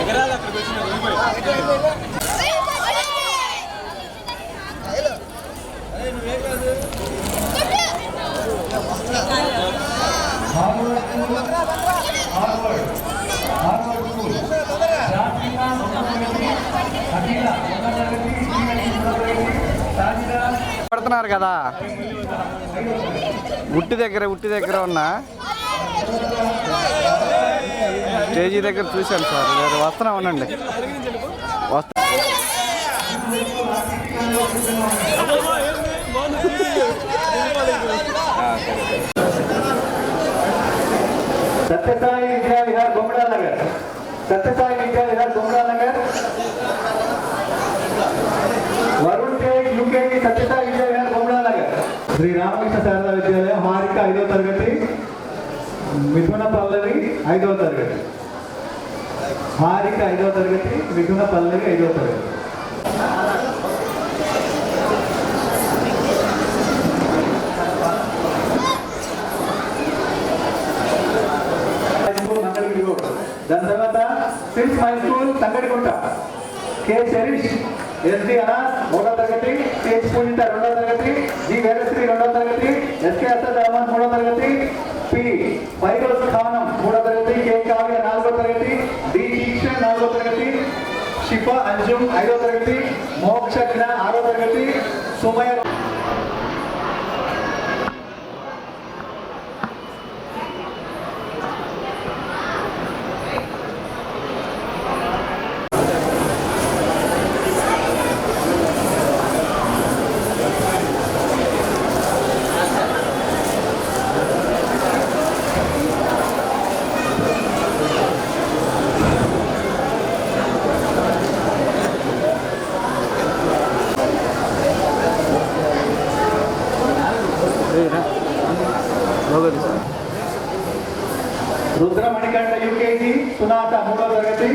ఎగరాలి అక్కడ వచ్చిన పడుతున్నారు కదా. ఉట్టి దగ్గర ఉట్టి దగ్గర ఉన్న స్టేజీ దగ్గర చూశాను సార్. నేను వస్తున్నా ఉండండి. వస్తా సత్యసాయి విద్యా విహార్ గుమ్రా నగర్ సత్యసాయి విద్యా విహార్ గుమ్రా నగర్ వరుణ్ తేజ్ యూకేజీ సత్యసాయి విద్యా విహార్ గుమ్రా నగర్ శ్రీ రామకృష్ణ శారదా విద్యాలయం హారిక ఐదో తరగతి మిథున పల్లవి ఐదో తరగతి. హారిక ఐదో తరగతి మిథున పల్లవి ఐదో తరగతి హై స్కూల్ మంగళగిరి రోడ్ దాని తర్వాత since high school Tangadigunta K. Sharish SD Anas మూడో తరగతి. హెచ్. పూజిత రెండో తరగతి. జి వేదశ్రీ రెండో తరగతి. ఎస్కే అసద్ అహ్మద్ మూడో తరగతి. పి. ఫైరోజ్ స్థానం మూడో తరగతి. కే. కావ్య నాలుగో తరగతి. డి. దీక్ష నాలుగో తరగతి. షిఫా అంజుమ్ ఐదో తరగతి. మోక్ష ఆరో తరగతి. సుమయ రుద్రమణికండ యూకేజీ సునాత మూడో తరగతి.